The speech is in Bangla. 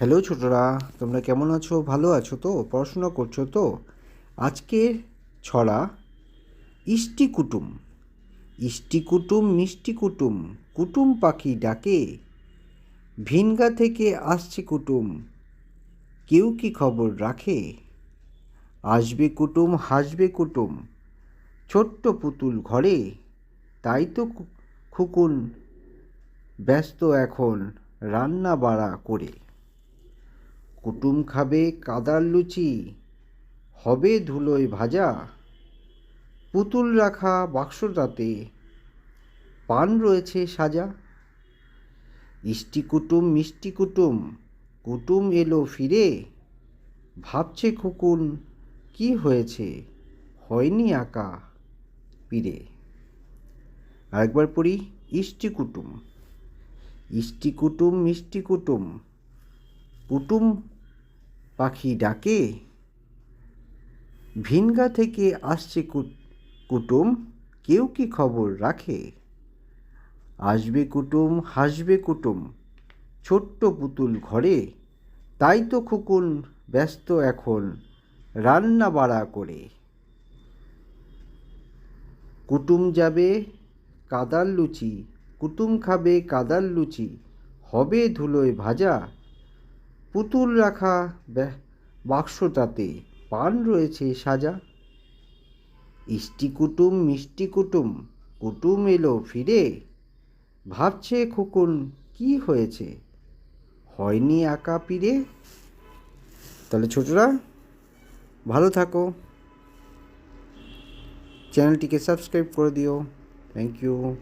হ্যালো ছোটরা, তোমরা কেমন আছো? ভালো আছো তো? পড়াশোনা করছ তো? আজকের ছড়া, ইষ্টি কুটুম। ইষ্টি কুটুম, মিষ্টি কুটুম কুটুম পাখি ডাকে। ভিনগা থেকে আসছে কুটুম, কেউ কি খবর রাখে? আসবে কুটুম, হাসবে কুটুম, ছোট্ট পুতুল ঘরে। তাই তো খুকুন ব্যস্ত এখন রান্না বাড়া করে। কুটুম খাবে কাদার লুচি, হবে ধুলোয় ভাজা, পুতুল রাখা বাক্সটাতে পান রয়েছে সাজা। ইষ্টি কুটুম, মিষ্টি কুটুম কুটুম এলো ফিরে, ভাবছে খুকুন, কি হয়েছে? হয়নি আঁকা পিরে আরেকবার পড়ি, ইষ্টি কুটুম ইষ্টি কুটুম, মিষ্টি কুটুম কুটুম পাখি ডাকে। ভিনগা থেকে আসছে কুটুম, কেউ কি খবর রাখে? আসবে কুটুম, হাসবে কুটুম, ছোট্ট পুতুল ঘরে। তাই তো খুকুন ব্যস্ত এখন রান্না বাড়া করে। কুটুম যাবে কাদার লুচি, কুটুম খাবে কাদার লুচি, হবে ধুলোয় ভাজা। পুতুল রাখা বাক্সটাতে পান রয়েছে সাজা। ইষ্টি কুটুম, মিষ্টি কুটুম কুটুম এলো ফিরে। ভাবছে খুকুন, কি হয়েছে? হয়নি আঁকা পিরে। তাহলে ছোটরা, ভালো থাকো। চ্যানেলটিকে সাবস্ক্রাইব করে দিও। Thank you